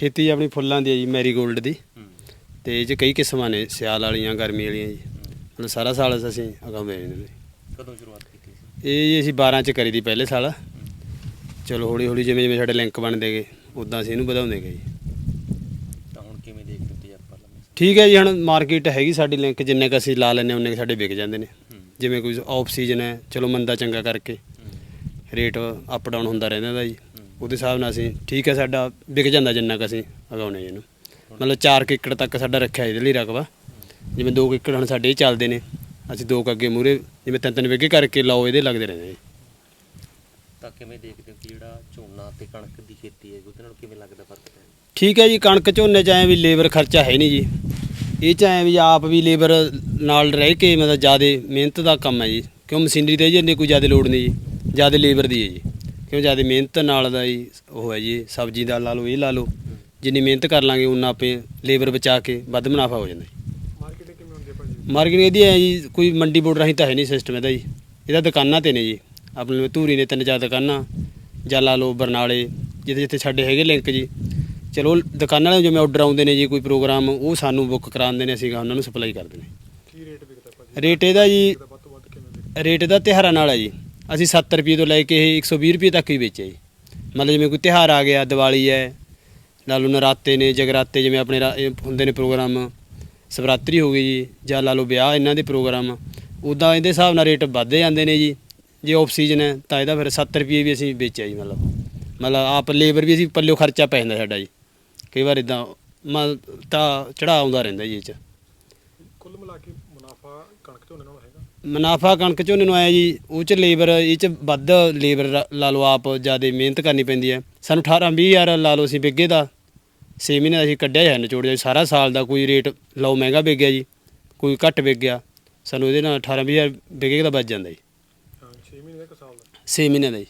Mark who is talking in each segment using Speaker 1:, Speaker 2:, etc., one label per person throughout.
Speaker 1: ਖੇਤੀ ਆਪਣੀ ਫੁੱਲਾਂ ਦੀ ਹੈ ਜੀ ਮੈਰੀਗੋਲਡ ਦੀ। ਤੇ ਇਹ 'ਚ ਕਈ ਕਿਸਮਾਂ ਨੇ ਸਿਆਲ ਵਾਲੀਆਂ ਗਰਮੀ ਵਾਲੀਆਂ ਜੀ। ਮਤਲਬ ਸਾਰਾ ਸਾਲ ਅਸੀਂ ਉਗਾਉਂਦੇ ਨੇ ਜੀ।
Speaker 2: ਕਦੋਂ ਸ਼ੁਰੂਆਤ ਕੀਤੀ ਸੀ?
Speaker 1: ਇਹ ਜੀ ਅਸੀਂ 12 ਚ ਕਰੀ ਦੀ ਪਹਿਲੇ ਸਾਲ। ਚਲੋ ਹੌਲੀ ਹੌਲੀ ਜਿਵੇਂ ਜਿਵੇਂ ਸਾਡੇ ਲਿੰਕ ਬਣਦੇ ਗਏ ਉਦਾਂ ਅਸੀਂ ਇਹਨੂੰ ਵਧਾਉਂਦੇ ਗਏ ਜੀ।
Speaker 2: ਤਾਂ ਹੁਣ ਕਿਵੇਂ ਦੇਖਦੇ ਹੋ ਤੁਸੀਂ ਆਪਾਂ?
Speaker 1: ਠੀਕ ਹੈ ਜੀ ਹੁਣ ਮਾਰਕੀਟ ਹੈਗੀ ਸਾਡੀ ਲਿੰਕ ਜਿੰਨੇ ਕ ਅਸੀਂ ਲਾ ਲੈਨੇ ਉਹਨੇ ਸਾਡੇ ਵਿਕ ਜਾਂਦੇ ਨੇ।
Speaker 2: ਹੂੰ।
Speaker 1: ਜਿਵੇਂ ਕੋਈ ਆਫ ਸੀਜ਼ਨ ਹੈ ਚਲੋ ਮੰਦਾ ਚੰਗਾ ਕਰਕੇ।
Speaker 2: ਹੂੰ।
Speaker 1: ਰੇਟ ਅਪ ਡਾਊਨ ਹੁੰਦਾ ਰਹਿੰਦਾ ਦਾ ਜੀ।
Speaker 2: ਹੂੰ।
Speaker 1: ਉਹਦੇ ਹਿਸਾਬ ਨਾਲ ਅਸੀਂ ਠੀਕ ਹੈ ਸਾਡਾ ਵਿਕ ਜਾਂਦਾ ਜਿੰਨਾ ਕ ਅਸੀਂ ਉਗਾਉਣੇ ਇਹਨੂੰ ਮਤਲਬ 4 ਏਕੜ ਤੱਕ ਸਾਡਾ ਰੱਖਿਆ ਇਹਦੇ ਲਈ ਰਕਬਾ। ਜਿਵੇਂ 2 ਏਕੜ ਹੁਣ ਸਾਡੇ ਇਹ ਚੱਲਦੇ ਨੇ ਅਸੀਂ ਦੋ ਕੁ ਅੱਗੇ ਮੂਰੇ ਜਿਵੇਂ ਤਿੰਨ ਤਿੰਨ ਵਿਗੇ ਕਰਕੇ ਲਾਓ ਇਹਦੇ ਲੱਗਦੇ ਰਹਿੰਦੇ ਜੀ
Speaker 2: ਤਾਂ ਕਿਵੇਂ ਦੇਖਦੇ ਹੋ ਕਿ ਜਿਹੜਾ ਝੋਨਾ ਤੇ ਕਣਕ ਦੀ ਖੇਤੀ ਹੈ ਉਹਦੇ ਨਾਲ ਕਿਵੇਂ ਲੱਗਦਾ ਫ਼ਰਕ
Speaker 1: ਠੀਕ ਹੈ ਜੀ ਕਣਕ ਝੋਨੇ ਚ ਐ ਵੀ ਲੇਬਰ ਖਰਚਾ ਹੈ ਨਹੀਂ ਜੀ। ਇਹ ਚ ਐ ਵੀ ਆਪ ਵੀ ਲੇਬਰ ਨਾਲ ਰਹਿ ਕੇ ਮਤਲਬ ਜ਼ਿਆਦਾ ਮਿਹਨਤ ਦਾ ਕੰਮ ਹੈ ਜੀ। ਕਿਉਂ ਮਸ਼ੀਨਰੀ ਤੇ ਜੀ ਇੰਨੀ ਕੋਈ ਜ਼ਿਆਦਾ ਲੋੜ ਨਹੀਂ ਜੀ। ਜ਼ਿਆਦਾ ਲੇਬਰ ਦੀ ਹੈ ਜੀ। ਕਿਉਂ ਜ਼ਿਆਦਾ ਮਿਹਨਤ ਨਾਲ ਦਾ ਜੀ ਉਹ ਹੈ ਜੀ ਸਬਜ਼ੀ ਦਾ ਲਾ ਲਓ ਇਹ ਲਾ ਲਓ। ਜਿੰਨੀ ਮਿਹਨਤ ਕਰ ਲਾਂਗੇ ਉਨਾ ਆਪੇ ਲੇਬਰ ਬਚਾ ਕੇ ਵੱਧ ਮੁਨਾਫਾ ਹੋ ਜਾਂਦਾ ਜੀ।
Speaker 3: ਮਾਰਕੀਟਿੰਗ ਕਿਵੇਂ ਹੁੰਦੀ ਹੈ ਭਾਜੀ?
Speaker 1: ਮਾਰਕੀਟ ਇਹਦੀ ਹੈ ਜੀ ਕੋਈ ਮੰਡੀ ਬੋਰਡ ਰਾਹੀਂ ਤਾਂ ਹੈ ਨਹੀਂ ਸਿਸਟਮ ਇਹਦਾ ਜੀ। ਇਹਦਾ ਦੁਕਾਨਾਂ ਤੇ ਨੇ ਜੀ। ਆਪਣੇ ਧੂਰੀ ਨੇ ਤਿੰਨ ਚਾਰ ਦੁਕਾਨਾਂ ਜਾਂ ਲਾ ਲਓ ਬਰਨਾਲੇ ਜਿੱਥੇ ਜਿੱਥੇ ਸਾਡੇ ਹੈਗੇ ਲਿੰਕ ਜੀ। ਚਲੋ ਦੁਕਾਨਾਂ ਵਾਲੇ ਜਿਵੇਂ ਆਰਡਰ ਆਉਂਦੇ ਨੇ ਜੀ ਕੋਈ ਪ੍ਰੋਗਰਾਮ ਉਹ ਸਾਨੂੰ ਬੁੱਕ ਕਰਾਉਂਦੇ ਨੇ ਅਸੀਂ ਉਹਨਾਂ ਨੂੰ ਸਪਲਾਈ ਕਰਦੇ ਨੇ।
Speaker 3: ਕੀ ਰੇਟ ਵਿਕਦਾ ਭਾਜੀ?
Speaker 1: ਰੇਟ ਇਹਦਾ ਜੀ ਰੇਟ ਇਹਦਾ ਤਿਉਹਾਰਾਂ ਨਾਲ ਹੈ ਜੀ। ਅਸੀਂ 70 ਰੁਪਏ ਤੋਂ ਲੈ ਕੇ ਇਹ 120 ਰੁਪਏ ਤੱਕ ਹੀ ਵੇਚਿਆ ਜੀ। ਮਤਲਬ ਜਿਵੇਂ ਕੋਈ ਤਿਉਹਾਰ ਆ ਗਿਆ, ਦੀਵਾਲੀ ਹੈ, ਲਾ ਲਓ ਨਰਾਤੇ ਨੇ, ਜਗਰਾਤੇ ਜਿਵੇਂ ਆਪਣੇ ਹੁੰਦੇ ਨੇ ਪ੍ਰੋਗਰਾਮ, ਸਵਰਾਤਰੀ ਹੋ ਗਈ ਜੀ, ਜਾਂ ਲਾ ਲਓ ਵਿਆਹ, ਇਹਨਾਂ ਦੇ ਪ੍ਰੋਗਰਾਮ, ਉਦਾਂ ਇਹਦੇ ਹਿਸਾਬ ਨਾਲ ਰੇਟ ਵੱਧਦੇ ਜਾਂਦੇ ਨੇ ਜੀ। ਜੇ ਆਫ ਸੀਜ਼ਨ ਹੈ, ਤਾਂ ਇਹਦਾ ਫਿਰ 70 ਰੁਪਏ ਵੀ ਅਸੀਂ ਵੇਚਿਆ ਜੀ ਮਤਲਬ। ਮਤਲਬ ਆਪ ਲੇਬਰ ਵੀ ਅਸੀਂ ਪੱਲਿਓ ਖਰਚਾ ਪੈ ਜਾਂਦਾ ਸਾਡਾ ਜੀ। ਕਈ ਵਾਰ ਇਦਾਂ ਤਾਂ ਚੜਾ ਆਉਂਦਾ ਰਹਿੰਦਾ ਜੀ ਇਹ 'ਚ।
Speaker 3: ਕੁੱਲ ਮਿਲਾ ਕੇ ਮੁਨਾਫਾ ਕਣਕ ਝੋਨੇ ਨਾਲ ਹੈਗਾ।
Speaker 1: ਮੁਨਾਫਾ ਕਣਕ ਝੋਨੇ ਨੂੰ ਆਇਆ ਜੀ ਉਹ ਚ ਲੇਬਰ ਇਹ ਚ ਵੱਧ ਲੇਬਰ ਲਾ ਲਓ ਆਪ ਜ਼ਿਆਦਾ ਮਿਹਨਤ ਕਰਨੀ ਪੈਂਦੀ ਹੈ। ਸਾਨੂੰ 18 20 ਹਜ਼ਾਰ ਲਾ ਲਓ ਅਸੀਂ ਵਿੱਗੇ ਦਾ। 6 ਮਹੀਨੇ ਦਾ ਅਸੀਂ ਕੱਢਿਆ ਹੈ ਨਿਚੋੜ ਜਾ ਸਾਰਾ ਸਾਲ ਦਾ ਕੋਈ ਰੇਟ ਲਓ ਮਹਿੰਗਾ ਵਿਕ ਗਿਆ ਜੀ ਕੋਈ ਘੱਟ ਵਿਕ ਗਿਆ। ਸਾਨੂੰ ਇਹਦੇ ਨਾਲ 18 20 ਹਜ਼ਾਰ ਵਿੱਗੇ ਦਾ ਬਚ ਜਾਂਦਾ ਜੀ।
Speaker 3: ਹਾਂ 6 ਮਹੀਨੇ ਦਾ ਇੱਕ ਸਾਲ ਦਾ।
Speaker 1: 6 ਮਹੀਨੇ ਦਾ ਜੀ।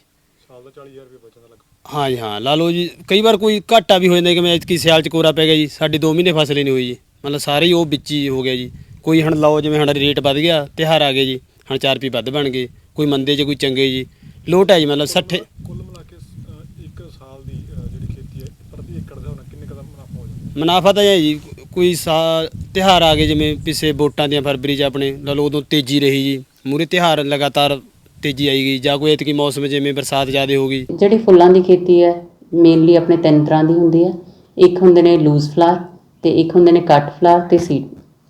Speaker 3: ਸਾਲ ਦਾ 40000 ਰੁਪਏ ਬਚਣ ਦਾ ਲੱਗ
Speaker 1: ਹਾਂ ਜੀ ਹਾਂ। ਲਾ ਲਓ ਜੀ ਕਈ ਵਾਰ ਕੋਈ ਘਾਟਾ ਵੀ ਹੋ ਜਾਂਦਾ ਕਿ ਮੈਂ ਐਤਕੀ ਸਿਆਲ ਚ ਕੋਰਾ ਪੈ ਗਿਆ ਜੀ ਸਾਡੀ 2 ਮਹੀਨੇ ਫਸਲ ਹੀ ਨਹੀਂ ਹੋਈ ਜੀ। ਮਤਲਬ ਸਾਰੇ ਹੀ ਉਹ ਵਿੱਚ ਹੀ ਹੋ ਗਿਆ ਜੀ। ਕੋਈ ਹੁਣ ਲਾਓ ਜਿਵੇਂ ਹੁਣ ਰੇਟ ਵੱਧ ਗਿਆ ਤਿਉਹਾਰ ਆ ਗਏ ਜੀ ਹੁਣ 4 ਰੁਪਏ ਵੱਧ ਬਣ ਗਏ ਕੋਈ ਮੰਦੇ ਚ ਕੋਈ ਚੰਗੇ ਜੀ ਲੋਟ ਹੈ ਜੀ ਮਤਲਬ 60
Speaker 3: ਕੁੱਲ ਮਿਲਾ ਕੇ ਅ, ਇੱਕ ਸਾਲ ਦੀ ਅ, ਜਿਹੜੀ ਖੇਤੀ ਹੈ ਪ੍ਰਤੀ ਏਕੜ ਦਾ ਹੋਣਾ ਕਿੰਨੇ ਕਦਾ ਮੁਨਾਫਾ ਹੋ ਜਾਂਦਾ?
Speaker 1: ਮੁਨਾਫਾ ਤਾਂ ਇਹ ਹੈ ਜੀ ਕੋਈ ਸਾ ਤਿਉਹਾਰ ਆ ਗਏ ਜਿਵੇਂ ਪਿੱਛੇ ਵੋਟਾਂ ਦੀਆਂ ਫਰਵਰੀ 'ਚ ਆਪਣੇ ਲਾ ਲਓ ਉਦੋਂ ਤੇਜ਼ੀ ਰਹੀ ਜੀ ਮੂਰੇ ਤਿਉਹਾਰ ਲਗਾਤਾਰ ਤੇਜ਼ੀ ਆਈ ਗਈ ਜਾਂ ਕੋਈ ਐਤਕੀ ਮੌਸਮ ਜਿਵੇਂ ਬਰਸਾਤ ਜ਼ਿਆਦਾ ਹੋ ਗਈ।
Speaker 4: ਜਿਹੜੀ ਫੁੱਲਾਂ ਦੀ ਖੇਤੀ ਹੈ ਮੇਨਲੀ ਆਪਣੇ ਤਿੰਨ ਤਰ੍ਹਾਂ ਦੀ ਹੁੰਦੀ ਹੈ ਇੱਕ ਹੁੰਦੇ ਨੇ ਲੂਜ਼ ਫਲਾਰ ਤੇ ਇੱਕ ਹੁੰਦੇ ਨੇ ਕੱਟ ਫਲਾਰ ਤੇ ਸੀਡ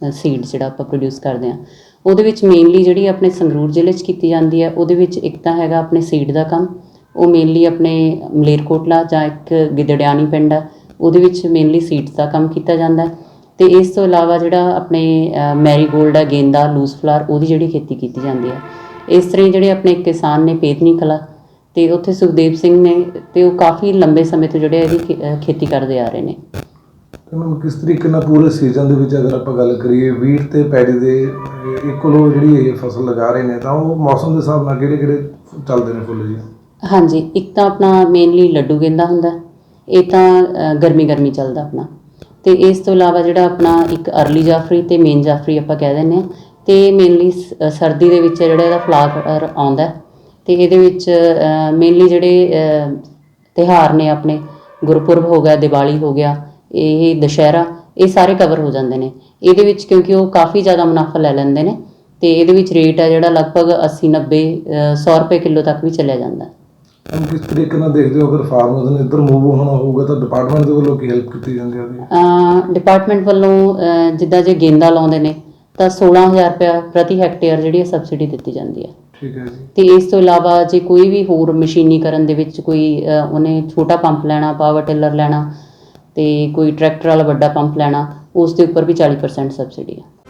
Speaker 4: ਸੀਡ ਜਿਹੜਾ ਆਪਾਂ ਪ੍ਰੋਡਿਊਸ ਕਰਦੇ ਹਾਂ। ਉਹਦੇ ਵਿੱਚ ਮੇਨਲੀ ਜਿਹੜੀ ਆਪਣੇ ਸੰਗਰੂਰ ਜ਼ਿਲ੍ਹੇ 'ਚ ਕੀਤੀ ਜਾਂਦੀ ਹੈ, ਉਹਦੇ ਵਿੱਚ ਇੱਕ ਤਾਂ ਹੈਗਾ ਆਪਣੇ ਸੀਡ ਦਾ ਕੰਮ। ਉਹ ਮੇਨਲੀ ਆਪਣੇ ਮਲੇਰਕੋਟਲਾ ਜਾਂ ਇੱਕ ਗਿੱਦੜਿਆਣੀ ਪਿੰਡ ਆ, ਉਹਦੇ ਵਿੱਚ ਮੇਨਲੀ ਸੀਡਸ ਦਾ ਕੰਮ ਕੀਤਾ ਜਾਂਦਾ ਹੈ। ਤੇ ਇਸ ਤੋਂ ਇਲਾਵਾ ਜਿਹੜਾ ਆਪਣੇ ਮੈਰੀਗੋਲਡ ਆ, ਗੇਂਦਾ ਲੂਜ਼ ਫਲਾਰ ਉਹਦੀ ਜਿਹੜੀ ਖੇਤੀ ਕੀਤੀ ਜਾਂਦੀ ਹੈ। ਇਸ ਤਰ੍ਹਾਂ ਹੀ ਜਿਹੜੇ ਆਪਣੇ ਕਿਸਾਨ ਨੇ ਪੇਤਨੀ ਕਲਾ, ਤੇ ਉੱਥੇ ਸੁਖਦੇਵ ਸਿੰਘ ਨੇ, ਤੇ ਉਹ ਕਾਫੀ ਲੰਬੇ ਸਮੇਂ ਤੋਂ ਜਿਹੜੇ ਇਹਦੀ ਖੇ- ਖੇਤੀ ਕਰਦੇ ਆ ਰਹੇ ਨੇ।
Speaker 5: ਮੈਨੂੰ ਕਿਸ ਤਰੀਕੇ ਨਾਲ ਪੂਰੇ ਸੀਜ਼ਨ ਦੇ ਵਿੱਚ ਅਗਰ ਆਪਾਂ ਗੱਲ ਕਰੀਏ ਵੀਟ ਤੇ ਪੈਡੀ ਦੇ ਇਕੁਅਲ ਜਿਹੜੀ ਇਹ ਫਸਲ ਲਗਾ ਰਹੇ ਨੇ ਤਾਂ ਉਹ ਮੌਸਮ ਦੇ ਹਿਸਾਬ ਨਾਲ ਕਿਹੜੇ ਕਿਹੜੇ ਚੱਲਦੇ ਨੇ ਫੁੱਲ ਜੀ?
Speaker 4: ਹਾਂਜੀ ਇੱਕ ਤਾਂ ਆਪਣਾ ਮੇਨਲੀ ਲੱਡੂ ਗੇਂਦਾ ਹੁੰਦਾ ਇਹ ਤਾਂ ਗਰਮੀ ਗਰਮੀ ਚੱਲਦਾ ਆਪਣਾ। ਤੇ ਇਸ ਤੋਂ ਇਲਾਵਾ ਜਿਹੜਾ ਆਪਣਾ ਇੱਕ ਅਰਲੀ ਜਾਫਰੀ ਤੇ ਮੇਨ ਜਾਫਰੀ ਆਪਾਂ ਕਹਿ ਦਿੰਦੇ ਆ ਤੇ ਮੇਨਲੀ ਸਰਦੀ ਦੇ ਵਿੱਚ ਜਿਹੜਾ ਇਹਦਾ ਫਲਾਵਰ ਆਉਂਦਾ ਹੈ ਤੇ ਇਹਦੇ ਵਿੱਚ ਮੇਨਲੀ ਜਿਹੜੇ ਅਹ, ਤਿਉਹਾਰ ਨੇ ਆਪਣੇ ਗੁਰਪੁਰਬ ਹੋ ਗਿਆ ਦੀਵਾਲੀ ਹੋ ਗਿਆ ਇਹ ਦੁਸ਼ਹਿਰਾ ਇਹ ਸਾਰੇ ਕਵਰ ਹੋ ਜਾਂਦੇ ਨੇ। ਇਹਦੇ ਵਿੱਚ ਕਿਉਂਕਿ ਉਹ ਕਾਫੀ ਜ਼ਿਆਦਾ ਮੁਨਾਫਾ ਲੈ ਲੈਂਦੇ ਨੇ ਤੇ ਇਹਦੇ ਵਿੱਚ ਰੇਟ ਹੈ ਜਿਹੜਾ ਲਗਭਗ 80 90 ਅਹ, 100 ਰੁਪਏ ਕਿਲੋ ਤੱਕ ਵੀ ਚੱਲਿਆ ਜਾਂਦਾ।
Speaker 5: ਹੁਣ ਕਿਸ ਤਰੀਕੇ ਨਾਲ ਦੇਖਦੇ ਹੋ ਅਗਰ ਫਾਰਮਰਸ ਨੇ ਇੱਧਰ ਮੂਵ ਹੋਣਾ ਹੋਊਗਾ ਤਾਂ ਡਿਪਾਰਟਮੈਂਟ ਦੇ ਵੱਲੋਂ ਕੀ ਹੈਲਪ ਕੀਤੀ ਜਾਂਦੀ ਹੈ ਉਹਦੀ?
Speaker 4: ਡਿਪਾਰਟਮੈਂਟ ਵੱਲੋਂ ਜਿੱਦਾਂ ਜੇ ਗੇਂਦਾ ਲਾਉਂਦੇ ਨੇ ਤਾਂ 16000 ਰੁਪਏ ਪ੍ਰਤੀ ਹੈਕਟੇਅਰ ਜਿਹੜੀ ਸਬਸਿਡੀ ਦਿੱਤੀ ਜਾਂਦੀ ਹੈ
Speaker 5: ਠੀਕ ਹੈ ਜੀ।
Speaker 4: ਤੇ ਇਸ ਤੋਂ ਇਲਾਵਾ ਜੇ ਕੋਈ ਵੀ ਹੋਰ ਮਸ਼ੀਨੀਕਰਨ ਦੇ ਵਿੱਚ ਕੋਈ ਉਹਨੇ ਛੋਟਾ ਪੰਪ ਲੈਣਾ ਪਾਵਰ ਟਿਲਰ ਲੈਣਾ ਤੇ ਕੋਈ ਟਰੈਕਟਰ ਵਾਲਾ ਵੱਡਾ ਪੰਪ ਲੈਣਾ ਉਸ ਦੇ ਉੱਪਰ ਵੀ 40% ਸਬਸਿਡੀ ਹੈ